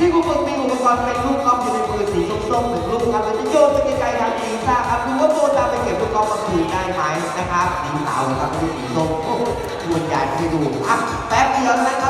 ที่ผู้ฝึกมีอุปกรณ์เป็นลูกกอล์ฟอยู่ในมือสีส้มๆหนึ่งลูกครับเราจะโยนไปไกลๆทางสีซ่าครับดูว่าโบตามไปเก็บลูกกอล์ฟมาคืนได้ไหมนะครับสีขาวนะครับไม่ใช่สีส้มโอ้โหชวนยายไปดูอะแป๊บเดียวนะครับ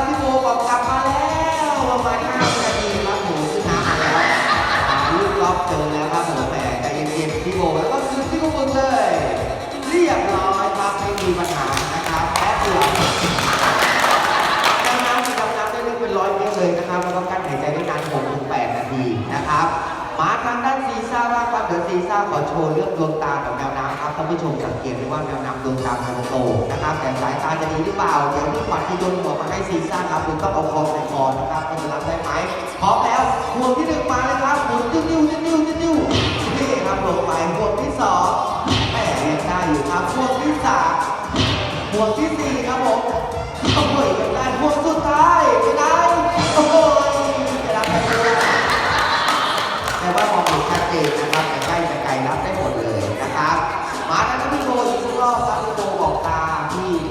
มาทางด้านซีซ่าบ้างครับเดี๋ยวซีซ่าขอโชว์เรื่องดวงตาของแมวน้ำครับท่านผู้ชมสังเกตได้ว่าแมวน้ำดวงตามันโตนะครับแต่สายตาจะดีหรือเปล่าเดี๋ยวพี่ขวัญที่โยนหัวมาให้ซีซ่าครับคุณต้องเอาคอใส่คอนะครับคุณจะรับได้ไหมพร้อมแล้วห่วงที่หนึ่งมาเลยครับหมุนติ้วติ้วติ้วติ้วติ้วนี่ครับลงไปห่วงที่สองแหมยังได้อยู่ครับห่วงที่สามหมวดที่สี่ครับ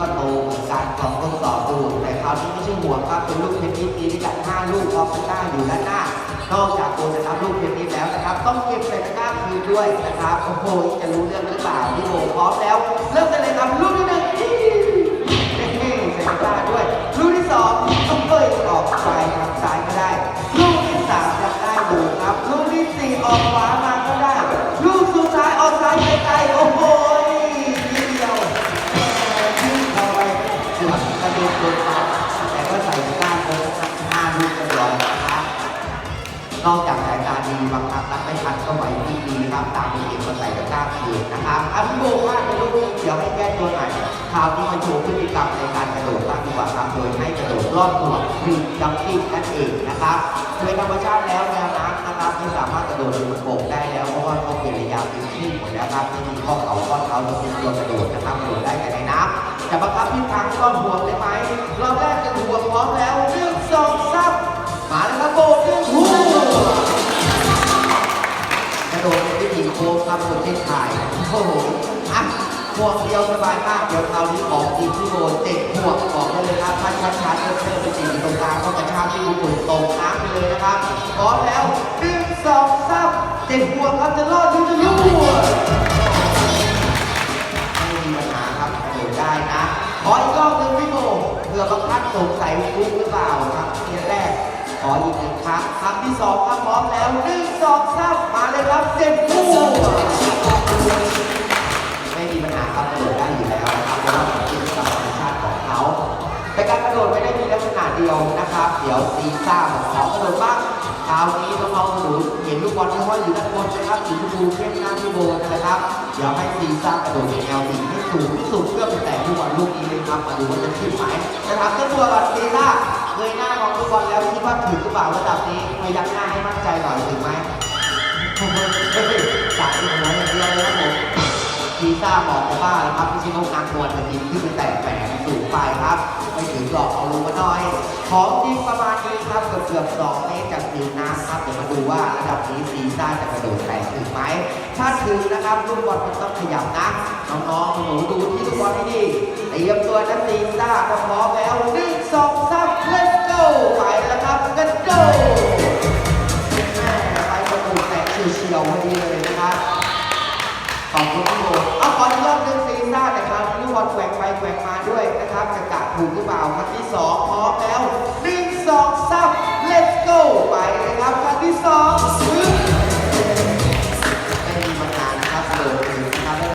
ก็โตเหมือนกันลองทดสอบดูแต่คราวนี้ไม่ใช่หัวครับเป็นลูกเทนนิสมีด้วยกันห้าลูกออฟตะกร้าอยู่ด้านหน้านอกจากโบจะรับลูกเทนนิสแล้วนะครับ ต้องเก็บใส่ตะกร้าคืนด้วยนะครับโอ้โหจะรู้เรื่องหรือเปล่าพี่โบพร้อมแล้ว เริ่มกันเลยครับลูกที่หนึ่งเท่ๆใส่ตะกร้าด้วย ลูกที่สองต้องเอ้ยออกไปทางซ้ายก็ได้ ลูกที่สามยังได้อยู่ครับ ลูกที่สี่ออกขวามาก็ได้ ลูกสุดท้ายออกซ้ายไกลๆโอ้โห ดดโดนปั๊บแต่ก็ใส่ก้าครบทั้งห้าลูกเรียบร้อยนะครับนอกจากสายตาดีบางครั้งรับไม่ทันก็ไหวพริบดีนะครับตามไปเก็บมาใส่ตะกร้าคืนนะครับอภิโบว่าเป็นลูกนี้เดี๋ยวให้แก้ตัวหน่อยคราวนี้มันโชว์พฤติกรรมในการกระโดดบ้างดีกว่าครับโดยให้กระโดดลอดตัวรีจัมปิ้งนั่นเองนะครับโดยธรรมชาติแล้วแนวน้ำนะครับไม่สามารถกระโดดลงบกได้แล้วเพราะว่าเขาเป็นระยะเป็นที่หมดแล้วครับไม่มีข้อเข่าข้อเท้าเราเป็นตัวกระโดดนะครับกระโดดได้แต่ในน้ำ จะบังคับทิศทางก้อนห่วงได้ไหมรอบแรกจะห่วงพร้อมแล้วหนึ่งสองสามมาแล้วครับโบหนึ่งหัวกระโดดเป็นวิธีโค้งครับบนเส้นชายโอ้โหอะห่วงเดียวสบายมากเดี๋ยวคราวนี้ของจริงที่โดนเจ็ดห่วงบอกได้เลยครับท่านชัดชัดเริ่มเริ่มไปจีตรงกลางก็กระชากที่ดูปตรงน้ำไปเลยนะครับพร้อมแล้วหนึ่งสองสามเจ็ดห่วงครับจะรอดหรือจะรั่วไขออีกรอบหนึ่งพี่โบเผื่อบางท่านสงสัยฟุกหรือเปล่าครับเทียแรก ขออีกหนึ่งครั้งครั้งที่สองครับพร้อมแล้วหนึ่งสองสามมาเลยครับเจ็ดคู่ไม่มีปัญหาครับโดดได้อยู่แล้วนะครับเพราะว่าเป็นธรรมชาติของเขาแต่การกระโดดไม่ได้มีลักษณะเดียวนะครับ เดี๋ยวซีซ่าของเขอกระโดดบ้าง ราวนี้น้องๆหนูเห็นลูกบอลที่ห้อยอยู่ด้านบนนะครับสีชมพูเข้มหน้าพี่โบนะครับเดี๋ยวให้ซีซ่ากระโดดในแนวดิ่งให้สูงที่สุดเพื่อไปแตะลูกบอลลูกนี้เลยครับมาดูว่าจะขึ้นไหมนะครับเจ้าตัวก่อนซีซ่าเงยหน้ามองทุกคนแล้วคิดว่าถึงหรือเปล่าระดับนี้พยักหน้าให้มั่นใจหน่อยถึงไหมจับที่หัวอย่างเดียวเลยครับผมทีซ่าบอกกับบ้าแล้วครับพี่ชิโนนักมวลจะยิ ของจริงประมาณนี้ครับเกือบเกือบสองเมตรจากผิวน้ำครับ เดี๋ยวมาดูว่าระดับนี้ซีซ่าจะกระโดดแตะถึงไหม ถ้าถึงนะครับลูกบอลมันต้องขยับนะ น้องๆหนูดูที่ลูกบอลให้ดีเตรียมตัวนะซีซ่าพร้อมแล้วหนึ่งสองสาม let's go ไปแล้วครับกัน go แม่ไปประตูแตะเฉียวๆพอดีเลยนะครับขอบคุณพี่โบเอาขออีกรอบหนึ่งซีซ่านะครับลูกบอลแกว่งไปแกว่งมาด้วยนะครับจะกะถูกหรือเปล่าครั้งที่สอง ไปนะครับคันที่สอง